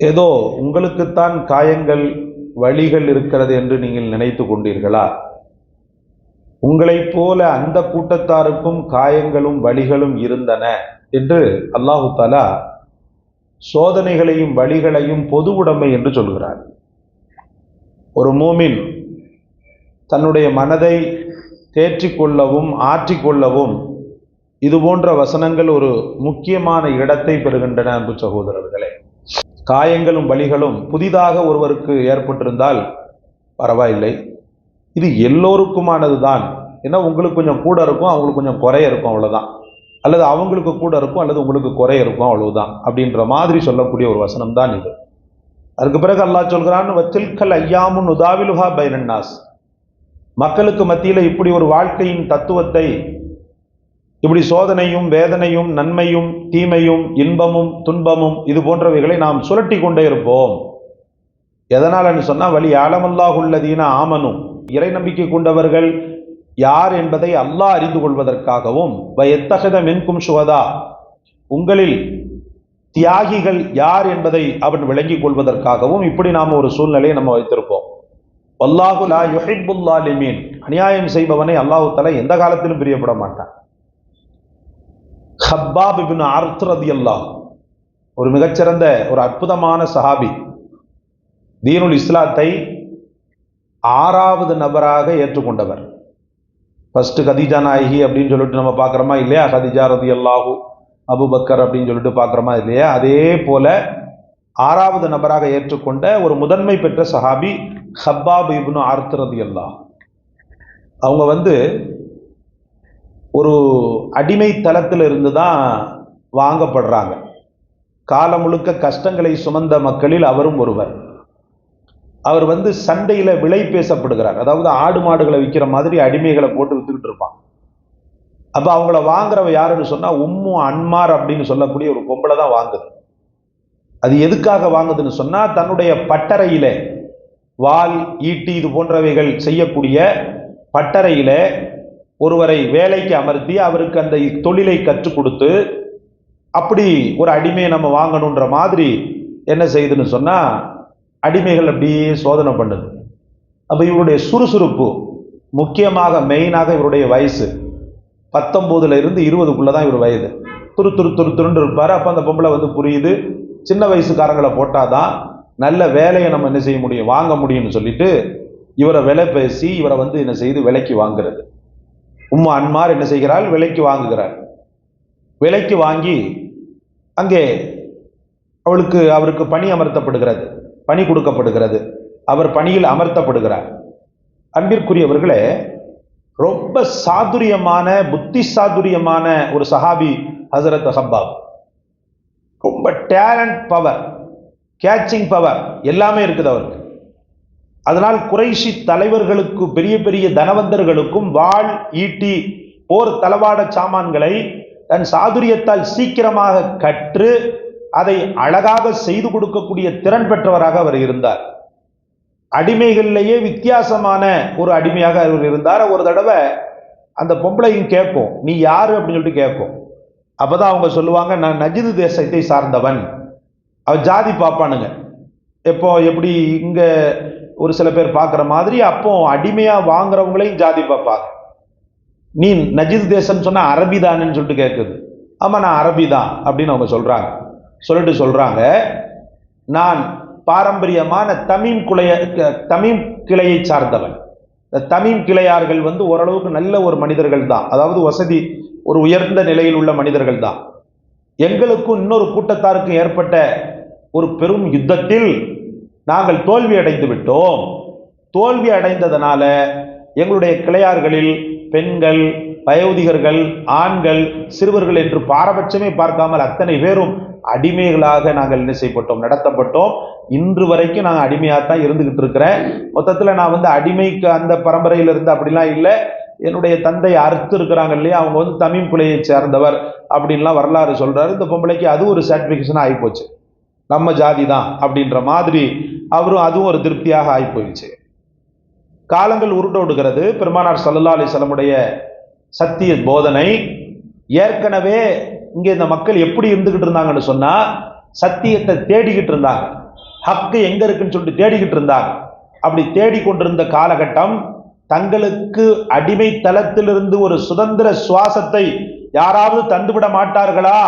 ஏதோ உங்களுக்குத்தான் காயங்கள் வழிகள் இருக்கிறது என்று நீங்கள் நினைத்து கொண்டீர்களா? உங்களைப் போல அந்த கூட்டத்தாருக்கும் காயங்களும் வழிகளும் இருந்தன என்று அல்லாஹு தாலா சோதனைகளையும் வழிகளையும் பொது உடைமை என்று சொல்கிறார். ஒரு மூமின் தன்னுடைய மனதை தேற்றிக்கொள்ளவும் ஆற்றிக்கொள்ளவும் இது போன்ற வசனங்கள் ஒரு முக்கியமான இடத்தை பெறுகின்றன அன்பு சகோதரர்களே. காயங்களும் வலிகளும் புதிதாக ஒருவருக்கு ஏற்பட்டிருந்தால் பரவாயில்லை. இது எல்லோருக்குமானது தான் ஏன்னா உங்களுக்கு கொஞ்சம் கூட இருக்கும் அவங்களுக்கு கொஞ்சம் குறைய இருக்கும் அவ்வளோதான் அல்லது அவங்களுக்கு கூட இருக்கும் அல்லது உங்களுக்கு குறைய இருக்கும் அவ்வளவுதான் அப்படின்ற மாதிரி சொல்லக்கூடிய ஒரு வசனம் தான் இது. அதுக்கு பிறகு அல்லாஹ் சொல்கிறான் வத்தில்கல் ஐயாமுன் உதாவிலுஹா பைரன்னாஸ் மக்களுக்கு மத்தியில் இப்படி ஒரு வாழ்க்கையின் தத்துவத்தை இப்படி சோதனையும் வேதனையும் நன்மையும் தீமையும் இன்பமும் துன்பமும் இது போன்றவைகளை நாம் சுழட்டி கொண்டே இருப்போம். எதனாலன்னு சொன்னால் வழி ஆலமல்லாஹுள்ளதீன ஆமனும் இறை நம்பிக்கை கொண்டவர்கள் யார் என்பதை அல்லாஹ் அறிந்து கொள்வதற்காகவும் எத்தகத மென்கும் சுவதா உங்களில் தியாகிகள் யார் என்பதை அவன் விளங்கிக் கொள்வதற்காகவும் இப்படி நாம் ஒரு சூழ்நிலையை நம்ம வைத்திருப்போம். அல்லாஹுலா லா அநியாயம் செய்பவனை அல்லாஹு தலா எந்த காலத்திலும் பிரியப்பட மாட்டான். ஹப்பாப் இபின் அர்த்ரதி அல்லா அல்லாஹ் ஒரு மிகச்சிறந்த ஒரு அற்புதமான சஹாபி. தீனுல் இஸ்லாத்தை ஆறாவது நபராக ஏற்றுக்கொண்டவர். ஃபஸ்ட்டு கதீஜா நாயகி அப்படின்னு சொல்லிட்டு நம்ம பார்க்குறோமா இல்லையா? ஹதிஜா ரதி அல்லாஹூ அபுபக்கர் அப்படின்னு சொல்லிட்டு பார்க்குறோமா இல்லையா? அதே போல ஆறாவது நபராக ஏற்றுக்கொண்ட ஒரு முதன்மை பெற்ற சஹாபி ஹப்பாப் இப்னு அர்த் ரதி அல்லாஹ் அவங்க வந்து ஒரு அடிமை தளத்தில் இருந்து தான் வாங்கப்படுறாங்க. காலம் முழுக்க கஷ்டங்களை சுமந்த மக்களில் அவரும் ஒருவர். அவர் வந்து சந்தையில் விலை பேசப்படுகிறார். அதாவது ஆடு மாடுகளை விற்கிற மாதிரி அடிமைகளை போட்டு விற்றுக்கிட்டு இருப்பான். அப்போ அவங்கள வாங்குறவ யாருன்னு சொன்னால் உம்மு அன்மார் அப்படின்னு சொல்லக்கூடிய ஒரு பொம்பளை தான் வாங்குது. அது எதுக்காக வாங்குதுன்னு சொன்னால் தன்னுடைய பட்டறையில் வால் ஈட்டி இது போன்றவைகள் செய்யக்கூடிய பட்டறையில் ஒருவரை வேலைக்கு அமர்த்தி அவருக்கு அந்த தொழிலை கற்றுக் கொடுத்து அப்படி ஒரு அடிமையை நம்ம வாங்கணுன்ற மாதிரி என்ன செய்யுதுன்னு சொன்னால் அடிமைகள் அப்படியே சோதனை பண்ணுது. அப்போ இவருடைய சுறுசுறுப்பு முக்கியமாக மெயினாக இவருடைய வயசு. பத்தொம்போதுல இருந்து இருபதுக்குள்ளே தான் இவர் வயது. துரு துரு துரு துருன்னு இருப்பார். அப்போ அந்த பொம்பளை வந்து புரியுது. சின்ன வயசுக்காரங்களை போட்டால் தான் நல்ல வேலையை நம்ம என்ன செய்ய முடியும் வாங்க முடியும்னு சொல்லிட்டு இவரை விலை பேசி இவரை வந்து என்ன செய்து விலைக்கு வாங்குறது. உம்மா அன்மார் என்ன செய்கிறாள்? விலைக்கு வாங்குகிறார் விலைக்கு வாங்கி அங்கே அவளுக்கு அவருக்கு பணி அமர்த்தப்படுகிறது. பணி கொடுக்கப்படுகிறது. அவர் பணியில் அமர்த்தப்படுகிறார். அன்பிற்குரியவர்களே ரொம்ப சாதுரியமான புத்தி சாதுரியமான ஒரு சஹாபி ஹசரத் ஹப்பாப். ரொம்ப டேலண்ட் பவர் கேட்சிங் பவர் எல்லாமே இருக்குது அவருக்கு. அதனால் குறைஷி தலைவர்களுக்கு பெரிய பெரிய தனவந்தர்களுக்கும் வாள் ஈட்டி போர் தளவாட சாமான்களை தன் சாதுரியத்தால் சீக்கிரமாக கற்று அதை அழகாக செய்து கொடுக்கக்கூடிய திறன் பெற்றவராக அவர் இருந்தார். அடிமைகளிலேயே வித்தியாசமான ஒரு அடிமையாக அவர் இருந்தார். ஒரு தடவை அந்த பொம்பளையும் கேட்போம் நீ யார்? அப்படின்னு சொல்லிட்டு கேட்போம் அப்பதான் அவங்க சொல்லுவாங்க நான் நஜிது தேசத்தை சார்ந்தவன். அவர் ஜாதி பார்ப்பானுங்க எப்போ எப்படி இங்கே ஒரு சில பேர் பார்க்குற மாதிரி அப்போ அடிமையாக வாங்குறவங்களையும் ஜாதி பார்ப்பாங்க. நீ நஜித் தேசம் சொன்ன அரபி தானேன்னு சொல்லிட்டு கேட்குது. ஆமாம் நான் அரபி தான் அப்படின்னு அவங்க சொல்கிறாங்க சொல்லிட்டு சொல்கிறாங்க நான் பாரம்பரியமான தமிம் குலைய தமிம் கிளையை சார்ந்தவன். இந்த தமிம் கிளையார்கள் வந்து ஓரளவுக்கு நல்ல ஒரு மனிதர்கள் தான். அதாவது வசதி ஒரு உயர்ந்த நிலையில் உள்ள மனிதர்கள் தான். எங்களுக்கும் இன்னொரு கூட்டத்தாருக்கும் ஏற்பட்ட ஒரு பெரும் யுத்தத்தில் நாங்கள் தோல்வி அடைந்து விட்டோம். தோல்வி அடைந்ததனால எங்களுடைய கிளையார்களில் பெண்கள் வயோதிகர்கள் ஆண்கள் சிறுவர்கள் என்று பாரபட்சமே பார்க்காமல் அத்தனை பேரும் அடிமைகளாக நாங்கள் என்ன செய்யப்பட்டோம் நடத்தப்பட்டோம். இன்று வரைக்கும் நாங்கள் அடிமையாக தான் இருந்துகிட்டு இருக்கிறேன். மொத்தத்தில் நான் வந்து அடிமைக்கு அந்த பரம்பரையிலிருந்து அப்படிலாம் இல்லை. என்னுடைய தந்தை அறுத்து இருக்கிறாங்க இல்லையா அவங்க வந்து தமிழ் குலையை சேர்ந்தவர் அப்படின்லாம் வரலாறு சொல்கிறாரு இந்த பொம்பளைக்கு அது ஒரு சர்டிஃபிகேஷன் ஆகிப்போச்சு நம்ம ஜாதி தான் அப்படின்ற மாதிரி அவரும் அதுவும் ஒரு திருப்தியாக ஆகி போயிடுச்சு காலங்கள் உருண்டோடுகிறது பெருமானார் சல்லா அலிசல்லமுடைய சத்திய போதனை ஏற்கனவே இங்கே இந்த மக்கள் எப்படி இருந்துகிட்டு இருந்தாங்கன்னு சொன்னா சத்தியத்தை தேடிக்கிட்டு இருந்தாங்க. ஹக்கு எங்க இருக்குன்னு சொல்லிட்டு தேடிக்கிட்டு இருந்தாங்க. அப்படி தேடிக்கொண்டிருந்த காலகட்டம் தங்களுக்கு அடிமை தளத்திலிருந்து ஒரு சுதந்திர சுவாசத்தை யாராவது தந்துவிட மாட்டார்களா?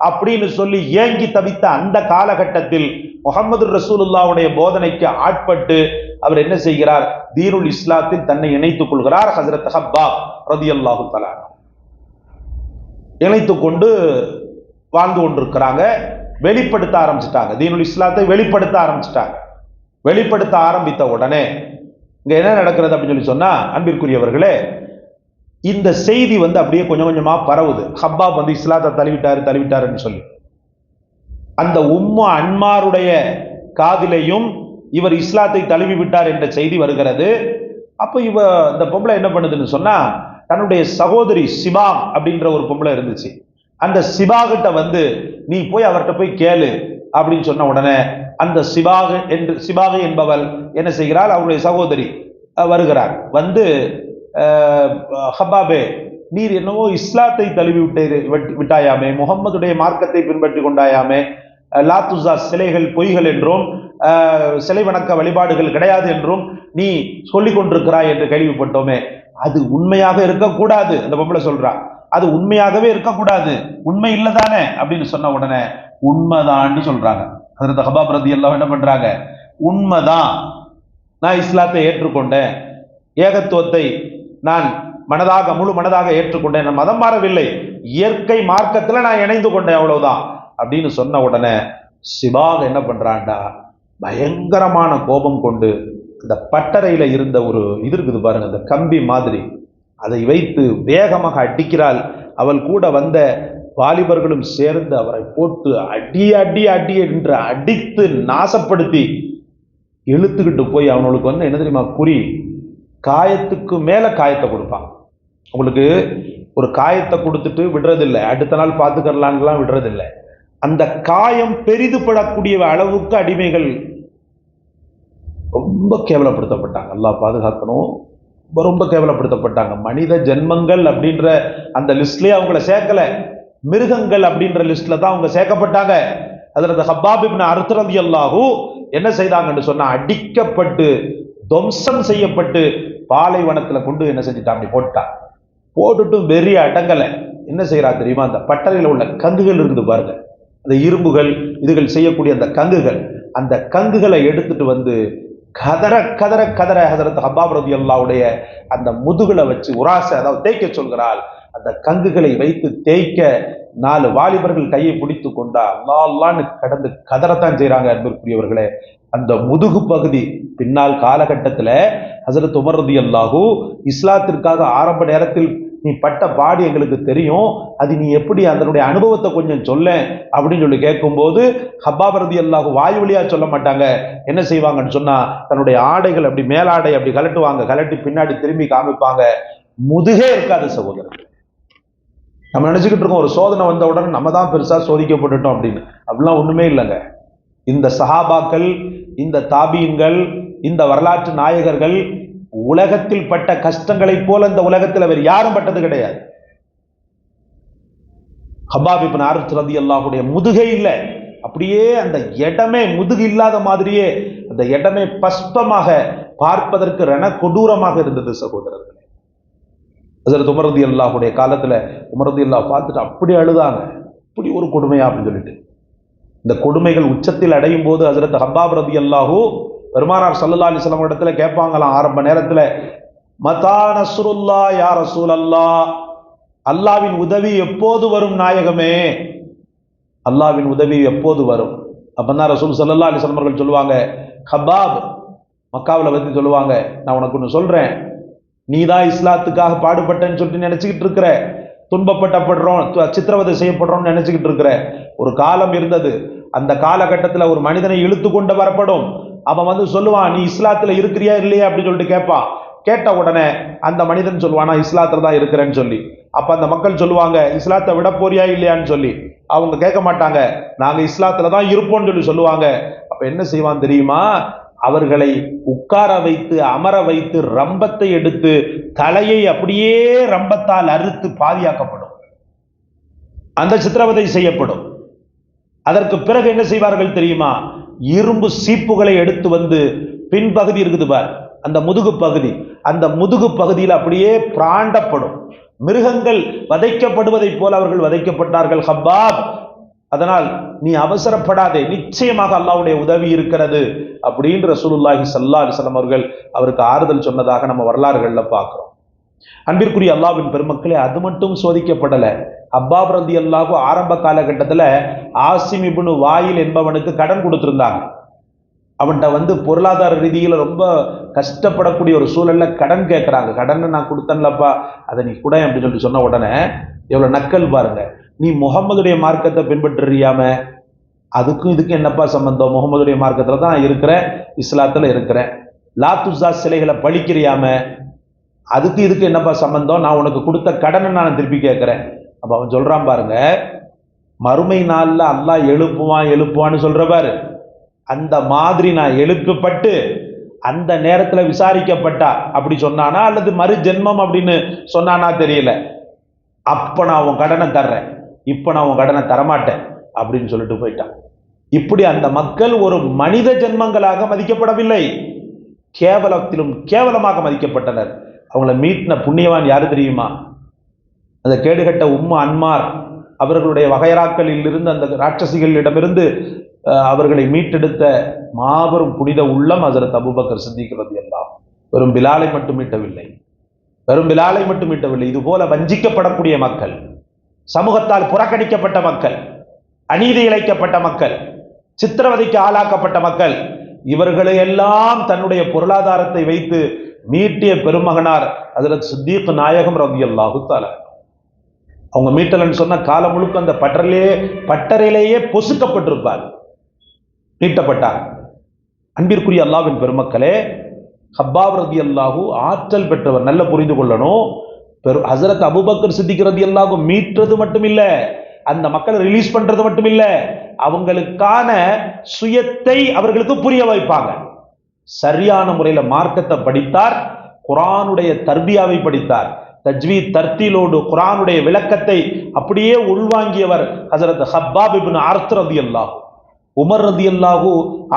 அப்படின்னு சொல்லி ஏங்கி தவித்த அந்த காலகட்டத்தில் முகமது ரசூலுல்லாவுடைய போதனைக்கு ஆட்பட்டு அவர் என்ன செய்கிறார்? தீனுல் இஸ்லாத்தில் தன்னை இணைத்துக் கொள்கிறார் ஹசரத் ஹப்பா ரதி அல்லாஹு தலா கொண்டு வாழ்ந்து கொண்டிருக்கிறாங்க. வெளிப்படுத்த ஆரம்பிச்சிட்டாங்க. தீனுல் இஸ்லாத்தை வெளிப்படுத்த ஆரம்பிச்சிட்டாங்க. வெளிப்படுத்த ஆரம்பித்த உடனே இங்க என்ன நடக்கிறது அப்படின்னு சொல்லி சொன்னா அன்பிற்குரியவர்களே இந்த செய்தி வந்து அப்படியே கொஞ்சம் கொஞ்சமா பரவுது. ஹப்பாப் வந்து இஸ்லாத்தை தழுவிட்டாரு தழுவிட்டாருன்னு சொல்லி. அந்த உம்மா அன்மாருடைய காதிலையும் இவர் இஸ்லாத்தை தழுவி விட்டார் என்ற செய்தி வருகிறது. அப்போ இவ இந்த பொம்பளை என்ன பண்ணுதுன்னு சொன்னா தன்னுடைய சகோதரி சிபா அப்படின்ற ஒரு பொம்பளை இருந்துச்சு. அந்த சிபா கிட்ட வந்து நீ போய் அவர்கிட்ட போய் கேளு அப்படின்னு சொன்ன உடனே அந்த சிபாக என்று சிபாக என்பவள் என்ன செய்கிறாள்? அவருடைய சகோதரி வருகிறார் வந்து ஹப்பாபே நீர் என்னவோ இஸ்லாத்தை தழுவி விட்டு விட்டாயாமே முகம்மதுடைய மார்க்கத்தை பின்பற்றி கொண்டாயாமே. லாத்துசா சிலைகள் பொய்கள் என்றும் சிலை வணக்க வழிபாடுகள் கிடையாது என்றும் நீ சொல்லிக் கொண்டிருக்கிறாய் என்று கேள்விப்பட்டோமே. அது உண்மையாக இருக்கக்கூடாது அந்த பொம்பளை சொல்றா. அது உண்மையாகவே இருக்கக்கூடாது. உண்மை இல்லதானே அப்படின்னு சொன்ன உடனே உண்மைதான்னு சொல்றாங்க. அதற்கு ஹபாப் ரதி எல்லாம் என்ன பண்றாங்க? உண்மைதான். நான் இஸ்லாத்தை ஏற்றுக்கொண்டேன். ஏகத்துவத்தை நான் மனதாக முழு மனதாக ஏற்றுக்கொண்டேன். நான் மதம் மாறவில்லை. இயற்கை மார்க்கத்தில் நான் இணைந்து கொண்டேன் அவ்வளவுதான். அப்படின்னு சொன்ன உடனே சிவாக என்ன பண்ணுறான்டா பயங்கரமான கோபம் கொண்டு இந்த பட்டறையில் இருந்த ஒரு இது இருக்குது பாருங்க இந்த கம்பி மாதிரி. அதை வைத்து வேகமாக அடிக்கிறாள். அவள் கூட வந்த வாலிபர்களும் சேர்ந்து அவரை போட்டு அடி அடி அடி என்று அடித்து நாசப்படுத்தி இழுத்துக்கிட்டு போய் அவனுக்கு வந்து என்ன தெரியுமா? குறி காயத்துக்கு மேலே காயத்தை கொடுப்பான். உங்களுக்கு ஒரு காயத்தை கொடுத்துட்டு விடுறதில்லை. அடுத்த நாள் பார்த்துக்கலான்லாம் விடுறதில்லை. அந்த காயம் பெரிதுபடக்கூடிய அளவுக்கு அடிமைகள் ரொம்ப கேவலப்படுத்தப்பட்டாங்க. எல்லா பாதுகாக்கணும். ரொம்ப ரொம்ப கேவலப்படுத்தப்பட்டாங்க. மனித ஜென்மங்கள் அப்படின்ற அந்த லிஸ்ட்லேயே அவங்கள சேர்க்கலை. மிருகங்கள் அப்படின்ற லிஸ்ட்ல தான் அவங்க சேர்க்கப்பட்டாங்க. அதில் அந்த ஹப்பாப் இப்னு அர்த்தரதி அல்லாஹூ என்ன செய்தாங்கன்னு சொன்னால் அடிக்கப்பட்டு துவம்சம் செய்யப்பட்டு பாலைவனத்தில் கொண்டு என்ன செஞ்சுட்டான்? அப்படி போட்டான் போட்டுட்டும் வெறி அடங்கலை. என்ன செய்கிறா தெரியுமா? அந்த பட்டறையில் உள்ள கங்குகள் இருந்து பாருங்க. அந்த இரும்புகள் இதுகள் செய்யக்கூடிய அந்த கங்குகள். அந்த கங்குகளை எடுத்துட்டு வந்து கதற கதற கதற ஹசரத் ஹப்பாப் ரதி அல்லாவுடைய அந்த முதுகில் வச்சு உராசை அதாவது தேய்க்க சொல்கிறாள். அந்த கங்குகளை வைத்து தேய்க்க நாலு வாலிபர்கள் கையை பிடித்து கொண்டா அல்லா அல்லான்னு கடந்து கதறத்தான் செய்கிறாங்க அன்பிற்குரியவர்களே. அந்த முதுகு பகுதி பின்னால் காலகட்டத்தில் ஹசரத் உமர் அல்லாஹூ இஸ்லாத்திற்காக ஆரம்ப நேரத்தில் நீ பட்ட பாடு எங்களுக்கு தெரியும். அது நீ எப்படி அதனுடைய அனுபவத்தை கொஞ்சம் சொல்ல அப்படின்னு சொல்லி கேட்கும்போது ஹப்பாபரதி அல்லாஹு வாய் வழியாக சொல்ல மாட்டாங்க. என்ன செய்வாங்கன்னு சொன்னால் தன்னுடைய ஆடைகள் அப்படி மேலாடை அப்படி கலட்டுவாங்க கலட்டி பின்னாடி திரும்பி காமிப்பாங்க. முதுகே இருக்காது சகோதரர். நம்ம நினச்சிக்கிட்டு இருக்கோம் ஒரு சோதனை வந்த உடனே நம்ம தான் பெருசாக சோதிக்கப்பட்டுட்டோம் அப்படின்னு. அப்படிலாம் ஒன்றுமே இல்லைங்க. இந்த சஹாபாக்கள் இந்த தாபியங்கள் இந்த வரலாற்று நாயகர்கள் உலகத்தில் பட்ட கஷ்டங்களைப் போல இந்த உலகத்தில் வேறு யாரும் பட்டது கிடையாது. ஹபாப் இப்னு ஆரித் ரதி அல்லாஹுடைய முதுகை இல்லை. அப்படியே அந்த இடமே முதுகு இல்லாத மாதிரியே அந்த இடமே பஸ்பமாக பார்ப்பதற்கு ரண கொடூரமாக இருந்தது சகோதரர்கள். அதில் உமரதி அல்லாஹுடைய காலத்தில் உமரதி அல்லாஹ் பார்த்துட்டு அப்படி அழுதாங்க. இப்படி ஒரு கொடுமையா அப்படின்னு சொல்லிட்டு. இந்த கொடுமைகள் உச்சத்தில் அடையும் போது ஹசரத் ஹப்பாப் ரதி அல்லாஹூ பெருமானார் சல்லல்லா அலிஸ்லாம் இடத்துல கேட்பாங்களாம் ஆரம்ப நேரத்தில் மதா நசுருல்லா யா ரசூல் அல்லாவின் உதவி எப்போது வரும் நாயகமே? அல்லாவின் உதவி எப்போது வரும்? அப்பந்தான் ரசூல் சல்லா அலிஸ்லாம் அவர்கள் சொல்லுவாங்க ஹப்பாப் மக்காவில் வந்து சொல்லுவாங்க. நான் உனக்கு ஒன்று சொல்கிறேன் நீ தான் இஸ்லாத்துக்காக பாடுபட்டேன்னு சொல்லிட்டு நினச்சிக்கிட்டு இருக்கிற துன்பப்பட்டப்படுறோம் து- சித்திரவதை செய்யப்படுறோம்னு நினச்சிக்கிட்டு இருக்கிற ஒரு காலம் இருந்தது. அந்த காலகட்டத்தில் ஒரு மனிதனை இழுத்து கொண்டு வரப்படும். அவன் வந்து சொல்லுவான் நீ இஸ்லாத்தில் இருக்கிறியா இல்லையா? அப்படின்னு சொல்லிட்டு கேட்பான் கேட்ட உடனே அந்த மனிதன் சொல்லுவான் நான் இஸ்லாத்தில் தான் இருக்கிறேன்னு சொல்லி. அப்போ அந்த மக்கள் சொல்லுவாங்க இஸ்லாத்தை விட போறியா இல்லையான்னு சொல்லி. அவங்க கேட்க மாட்டாங்க நாங்கள் இஸ்லாத்தில் தான் இருப்போம்னு சொல்லி சொல்லுவாங்க. அப்போ என்ன செய்வான் தெரியுமா? அவர்களை உட்கார வைத்து அமர வைத்து ரம்பத்தை எடுத்து தலையை அப்படியே ரம்பத்தால் அறுத்து பாதியாக்கப்படும். அந்த சித்திரவதை செய்யப்படும். அதற்கு பிறகு என்ன செய்வார்கள் தெரியுமா? இரும்பு சீப்புகளை எடுத்து வந்து பின்பகுதி இருக்குது பார் அந்த முதுகு பகுதி. அந்த முதுகு பகுதியில் அப்படியே பிராண்டப்படும். மிருகங்கள் வதைக்கப்படுவதைப் போல அவர்கள் வதைக்கப்பட்டார்கள். ஹப்பாப்! அதனால் நீ அவசரப்படாதே நிச்சயமாக அல்லாவுடைய உதவி இருக்கிறது அப்படின்னு ரசூலுல்லாஹி சல்லா அலைஹி அவர்கள் அவருக்கு ஆறுதல் சொன்னதாக நம்ம வரலாறுகளில் பார்க்குறோம். அன்பிற்குரிய அல்லாஹ்வின் பெருமக்களே அது மட்டும் சோதிக்கப்படலை. அப்பா பிரதி அல்லாஹு ஆரம்ப காலகட்டத்தில் ஆசிம் இபுனு வாயில் என்பவனுக்கு கடன் கொடுத்துருந்தாங்க. அவன்கிட்ட வந்து பொருளாதார ரீதியில் ரொம்ப கஷ்டப்படக்கூடிய ஒரு சூழலில் கடன் கேட்குறாங்க கடன் நான் கொடுத்தேன்லப்பா அதை நீ கூட அப்படின்னு சொல்லிட்டு சொன்ன உடனே எவ்வளோ நக்கல் பாருங்க. நீ முகம்மதுடைய மார்க்கத்தை பின்பற்றுறியாம அதுக்கும் இதுக்கும் என்னப்பா சம்பந்தம்? முகமதுடைய மார்க்கத்தில் தான் இருக்கிறேன் இஸ்லாத்தில் இருக்கிறேன். லாத்துசா சிலைகளை பழிக்கிறியாம அதுக்கு இதுக்கு என்னப்பா சம்பந்தம்? நான் உனக்கு கொடுத்த கடனை நான் திருப்பி கேட்குறேன். அப்போ அவன் சொல்கிறான் பாருங்க மறுமை நாளில் அல்லாஹ் எழுப்புவான் எழுப்புவான்னு சொல்கிறவர் அந்த மாதிரி நான் எழுப்பப்பட்டு அந்த நேரத்தில் விசாரிக்கப்பட்டா அப்படி சொன்னானா? அல்லது மறு ஜென்மம் அப்படின்னு சொன்னானா தெரியல. அப்போ நான் உன் கடனை தர்றேன். இப்போ நான் உன் கடனை தரமாட்டேன் அப்படின்னு சொல்லிட்டு போயிட்டான். இப்படி அந்த மக்கள் ஒரு மனித ஜென்மங்களாக மதிக்கப்படவில்லை. கேவலத்திலும் கேவலமாக மதிக்கப்பட்டனர். அவங்கள மீட்டின புண்ணியவான் யாரு தெரியுமா? அந்த கேடுகட்ட உம்ம அன்மார். அவர்களுடைய வகையராக்களில் இருந்து அந்த ராட்சசிகளிடமிருந்து அவர்களை மீட்டெடுத்த மாபெரும் புனித உள்ளம் அதில் தபுபக்கர் சிந்திக்கிறது எல்லாம் வெறும் பிலாலை மட்டும் மீட்டவில்லை. வெறும் பிலாலை மட்டும் மீட்டவில்லை. இது போல வஞ்சிக்கப்படக்கூடிய மக்கள். சமூகத்தால் புறக்கணிக்கப்பட்ட மக்கள் அநீதி இழைக்கப்பட்ட மக்கள் சித்திரவதைக்கு ஆளாக்கப்பட்ட மக்கள் இவர்களை எல்லாம் தன்னுடைய பொருளாதாரத்தை வைத்து மீட்டிய பெருமகனார் அதில் சித்தீக் நாயகம் ரவி அல்லாஹு அவங்க மீட்டலன்னு சொன்ன காலம் முழுக்க அந்த பட்டரிலே பட்டறையிலேயே பொசுக்கப்பட்டிருப்பார். மீட்டப்பட்டார் அன்பிற்குரிய அல்லாவின் பெருமக்களே ஹப்பாப் ரதி அல்லாஹூ ஆற்றல் பெற்றவர் நல்ல புரிந்து கொள்ளணும். பெரும் ஹசரத் அபுபக்கர் சித்திக்கிறது ரதி மீட்டுறது மட்டும் இல்லை அந்த மக்களை ரிலீஸ் பண்றது மட்டும் இல்லை அவங்களுக்கான சுயத்தை அவர்களுக்கு புரிய வைப்பாங்க. சரியான முறையில் மார்க்கத்தை படித்தார் குரானுடைய தர்பியாவை படித்தார். தஜ்வி தர்த்திலோடு குரானுடைய விளக்கத்தை அப்படியே உள்வாங்கியவர் ஹசரத் ஹப்பாப் இப்னு அர்த் ரதியல்லாஹு உமர் ரதியல்லாஹு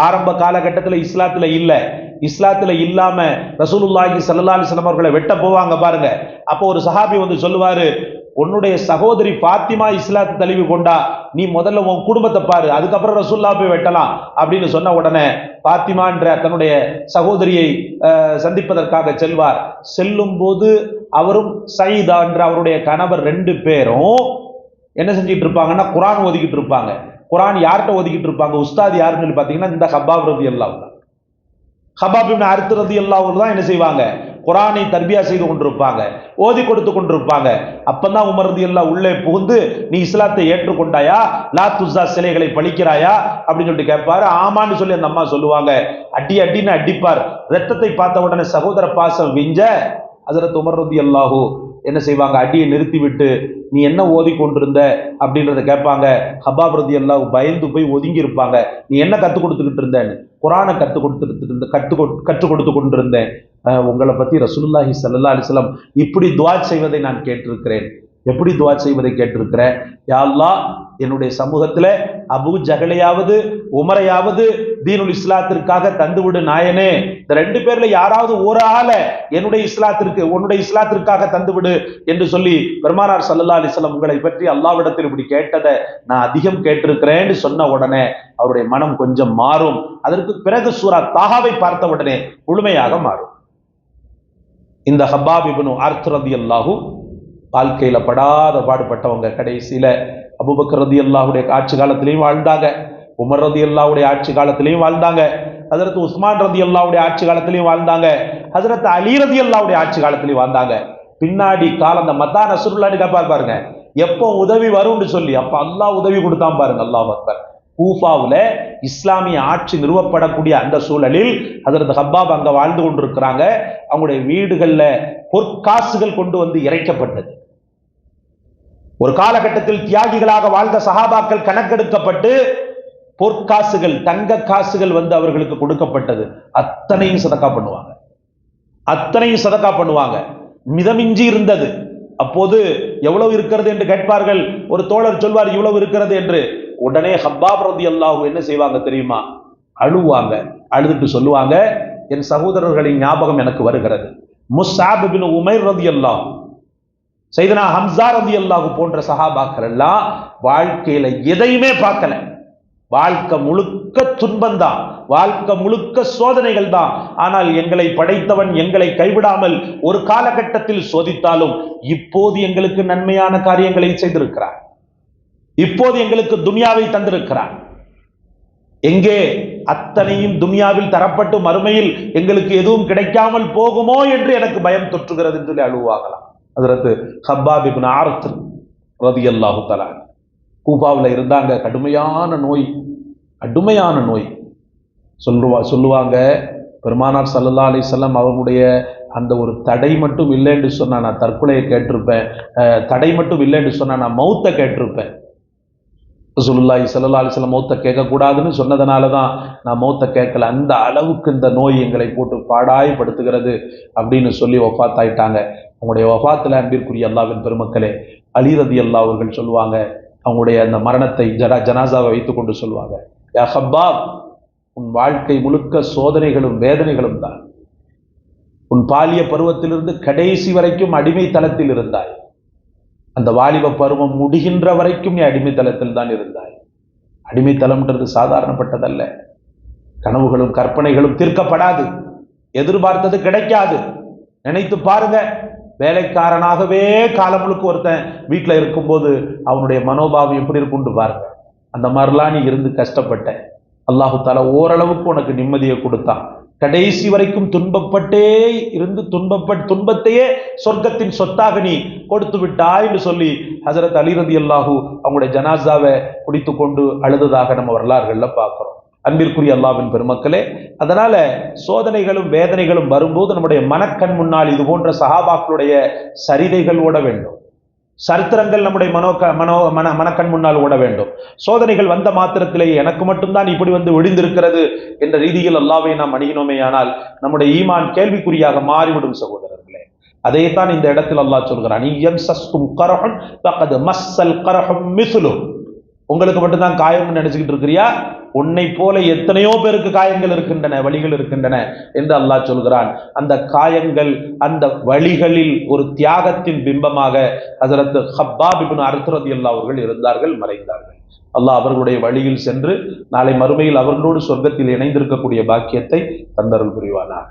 ஆரம்ப காலகட்டத்தில் இஸ்லாத்தில் இல்லை. இஸ்லாத்தில் இல்லாம ரசூலுல்லாஹி சல்லா அலிஸ்லாம் அவர்களை வெட்ட போவாங்க பாருங்க. அப்போ ஒரு சஹாபி வந்து சொல்லுவாரு உன்னுடைய சகோதரி பாத்திமா இஸ்லாத்தை தழுவி கொண்டா நீ முதல்ல உன் குடும்பத்தை பாரு அதுக்கப்புறம் ரசூல்லா போய் வெட்டலாம் அப்படின்னு சொன்ன உடனே பாத்திமா என்ற தன்னுடைய சகோதரியை சந்திப்பதற்காக செல்வார். செல்லும் போது அவரும் சயீதா என்ற அவருடைய கணவர் ரெண்டு பேரும் என்ன செஞ்சிட்டு இருப்பாங்கன்னா குரான் ஒதுக்கிட்டு இருப்பாங்க. குரான் யார்கிட்ட ஒதுக்கிட்டு இருப்பாங்க? உஸ்தாத் யாருன்னு சொல்லி பார்த்தீங்கன்னா இந்த ஹபாப் ரதி அல்லாஹ் தான் ஹபாப் இப்னு ரதி அல்லாஹ் தான் என்ன செய்வாங்க? குரானை தர்பியா செய்து கொண்டிருப்பாங்க ஓதி கொடுத்து கொண்டிருப்பாங்க. அப்பந்தான் உமர் ரதி அல்லாஹ் உள்ளே புகுந்து நீ இஸ்லாத்தை ஏற்றுக்கொண்டாயா? லா துஸா சிலைகளை பழிக்கிறாயா? அப்படின்னு சொல்லிட்டு கேட்பாரு. ஆமான்னு சொல்லி அந்த அம்மா சொல்லுவாங்க. அடி அடின்னு அடிப்பார். ரத்தத்தை பார்த்த உடனே சகோதர பாசம் விஞ்ச ஹசரத் உமர் ரதி அல்லாஹு என்ன செய்வாங்க? அடியை நிறுத்திவிட்டு நீ என்ன ஓதி கொண்டிருந்த? அப்படின்றத கேட்பாங்க. ஹபாப் ரதி எல்லாம் பயந்து போய் ஒதுங்கி இருப்பாங்க நீ என்ன கற்றுக் கொடுத்துக்கிட்டு இருந்தேன்னு குரானை கற்றுக் கொடுத்துட்டு இருந்த கற்று கற்றுக் கொடுத்து கொண்டிருந்தேன். உங்களை பற்றி ரசூலுல்லாஹி சல்லா அலிஸ்லாம் இப்படி துவா செய்வதை நான் கேட்டிருக்கிறேன். எப்படி துவா செய்வதை கேட்டிருக்கிற? யா அல்லாஹ் என்னுடைய சமூகத்தில் அபு ஜகலையாவது உமரையாவது தீனுல் இஸ்லாத்திற்காக தந்துவிடு நாயனே. இந்த ரெண்டு பேர்ல யாராவது ஒரு ஆளை என்னுடைய இஸ்லாத்திற்கு உன்னுடைய இஸ்லாத்திற்காக தந்துவிடு என்று சொல்லி பெருமானார் சல்லல்லா அலிஸ்லாம் உங்களை பற்றி அல்லாவிடத்தில் இப்படி கேட்டதை நான் அதிகம் கேட்டிருக்கிறேன்னு சொன்ன உடனே அவருடைய மனம் கொஞ்சம் மாறும். அதற்கு பிறகு சூரா தாகாவை பார்த்த உடனே முழுமையாக மாறும். இந்த ஹப்பாபிபனு அர்த்தரதி அல்லாஹூ அல்லாஹு வாழ்க்கையில் படாத பாடுபட்டவங்க கடைசியில் அபுபக்கர் ரதி அல்லாஹுடைய ஆட்சி காலத்திலையும் வாழ்ந்தாங்க. உமர் ரதி அல்லாவுடைய ஆட்சி காலத்திலையும் வாழ்ந்தாங்க. ஹசரத் உஸ்மான் ரதி அல்லாவுடைய ஆட்சி காலத்திலையும் வாழ்ந்தாங்க. ஹசரத் அலி ரதி அல்லாவுடைய ஆட்சி காலத்திலையும் வாழ்ந்தாங்க. பின்னாடி காலம் அந்த மத்தா நசுருல்லான்னு கேட்பார் பாருங்க. எப்போ உதவி வரும்னு சொல்லி அப்போ அல்லா உதவி கொடுத்தான் பாருங்க அல்லாஹ் அக்பர். கூஃபாவில் இஸ்லாமிய ஆட்சி நிறுவப்படக்கூடிய அந்த சூழலில் ஹசரத் ஹப்பாப் அங்கே வாழ்ந்து கொண்டிருக்கிறாங்க. அவங்களுடைய வீடுகளில் பொற்காசுகள் கொண்டு வந்து இறைக்கப்பட்டது. ஒரு காலகட்டத்தில் தியாகிகளாக வாழ்ந்த சஹாபாக்கள் கணக்கெடுக்கப்பட்டு பொற்காசுகள் தங்க காசுகள் வந்து அவர்களுக்கு கொடுக்கப்பட்டது. அத்தனையும் சதக்கா பண்ணுவாங்க. அத்தனையும் சதக்கா பண்ணுவாங்க. மிதமிஞ்சி இருந்தது. அப்போது எவ்வளவு இருக்கிறது என்று கேட்பார்கள்? ஒரு தோழர் சொல்வார் இவ்வளவு இருக்கிறது என்று. உடனே ஹப்பாப் ரதி அல்லாஹு என்ன செய்வாங்க தெரியுமா? அழுவாங்க. அழுதுட்டு சொல்லுவாங்க என் சகோதரர்களின் ஞாபகம் எனக்கு வருகிறது. முஸ்ஸாபின் உமைர் உமைர் ரதியல்லாஹு செய்தனா ஹம்சா ரதியல்லாஹு போன்ற சஹாபாக்கள் எல்லாம் வாழ்க்கையில எதையுமே பார்க்கல. வாழ்க்கை முழுக்க துன்பந்தான் வாழ்க்கை முழுக்க சோதனைகள் தான். ஆனால் எங்களை படைத்தவன் எங்களை கைவிடாமல் ஒரு காலகட்டத்தில் சோதித்தாலும் இப்போது எங்களுக்கு நன்மையான காரியங்களை செய்திருக்கிறார். இப்போது எங்களுக்கு துனியாவை தந்திருக்கிறார். எங்கே? அத்தனையும் துனியாவில் தரப்பட்டு மறுமையில் எங்களுக்கு எதுவும் கிடைக்காமல் போகுமோ என்று எனக்கு பயம் தொற்றுகிறது என்று சொல்லி அழுவாகலாம் அதற்கு ஹப்பாப் இப்னு ரதி அல்லாஹு தலா கூபாவில் இருந்தாங்க. கடுமையான நோய். கடுமையான நோய். சொல்லுவா சொல்லுவாங்க. பெருமானார் சல்லல்லா அலிசல்லாம் அவங்களுடைய அந்த ஒரு தடை மட்டும் இல்லைன்னு சொன்னா நான் தற்கொலையை கேட்டிருப்பேன். தடை மட்டும் இல்லைன்னு சொன்னா நான் மௌத்தை கேட்டிருப்பேன். ரசூலுல்லாஹி ஸல்லல்லாஹு சில வஸல்லம் மௌத்தை கேட்கக்கூடாதுன்னு சொன்னதுனால தான் நான் மௌத்தை கேட்கல. அந்த அளவுக்கு இந்த நோய் எங்களை போட்டு பாடாய்படுத்துகிறது அப்படின்னு சொல்லி ஒஃபாத்தாயிட்டாங்க. அவங்களுடைய ஒஃபாத்தில் அன்பிற்குரிய அல்லாவின் பெருமக்களே அலிரதி அல்லா அவர்கள் சொல்லுவாங்க. அவங்களுடைய அந்த மரணத்தை ஜடா ஜனாசாவை வைத்துக்கொண்டு சொல்லுவாங்க. யா ஹப்பாப் உன் வாழ்க்கை முழுக்க சோதனைகளும் வேதனைகளும் தான். உன் பாலிய பருவத்திலிருந்து கடைசி வரைக்கும் அடிமை தளத்தில் இருந்தாய். அந்த வாலிப பருவம் முடிகின்ற வரைக்கும் நீ அடிமைத்தளத்தில் தான் இருந்தாய். அடிமைத்தளம்ன்றது சாதாரணப்பட்டதல்ல. கனவுகளும் கற்பனைகளும் தீர்க்கப்படாது. எதிர்பார்த்தது கிடைக்காது. நினைத்து பாருங்க. வேலைக்காரனாகவே காலம் முழுக்க ஒருத்தன் வீட்டில் இருக்கும்போது அவனுடைய மனோபாவம் எப்படி இருக்கும்னு பாருங்க. அந்த மாதிரிலாம் நீ இருந்து கஷ்டப்பட்ட. அல்லாஹு தாலா ஓரளவுக்கு உனக்கு நிம்மதியை கொடுத்தான். கடைசி வரைக்கும் துன்பப்பட்டே இருந்து துன்பப்பட் துன்பத்தையே சொர்க்கத்தின் சொத்தாக நீ கொடுத்து விட்டாய்னு சொல்லி ஹசரத் அலிரதி அல்லாஹூ அவங்களுடைய ஜனாசாவை பிடித்து கொண்டு அழுததாக நம்ம வரலாறுகளில் பார்க்குறோம். அன்பிற்குரிய அல்லாவின் பெருமக்களே அதனால சோதனைகளும் வேதனைகளும் வரும்போது நம்முடைய மனக்கண் முன்னால் இது போன்ற சஹாபாக்களுடைய சரிதைகள் ஓட வேண்டும். சரித்திரங்கள் நம்முடைய மனோக மனோ மன மனக்கண் முன்னால் ஓட வேண்டும். சோதனைகள் வந்த மாத்திரத்திலேயே எனக்கு மட்டும்தான் இப்படி வந்து ஒழிந்திருக்கிறது என்ற ரீதியில் அல்லாவை நாம் அணுகினோமே ஆனால் நம்முடைய ஈமான் கேள்விக்குறியாக மாறிவிடும் சகோதரர்களே. தான் இந்த இடத்தில் அல்லாஹ் சொல்கிறான். உங்களுக்கு மட்டும்தான் காயம்னு நினைச்சுக்கிட்டு இருக்கிறியா? உன்னை போல எத்தனையோ பேருக்கு காயங்கள் இருக்கின்றன வழிகள் இருக்கின்றன என்று அல்லாஹ் சொல்கிறான். அந்த காயங்கள் அந்த வழிகளில் ஒரு தியாகத்தின் பிம்பமாக ஹசரத் ஹப்பா இப்னு அருத்ரதி அல்லா அவர்கள் இருந்தார்கள் மறைந்தார்கள். அல்லாஹ் அவர்களுடைய வழியில் சென்று நாளை மறுமையில் அவர்களோடு சொர்க்கத்தில் இணைந்திருக்கக்கூடிய பாக்கியத்தை தந்தருள் புரிவானாக.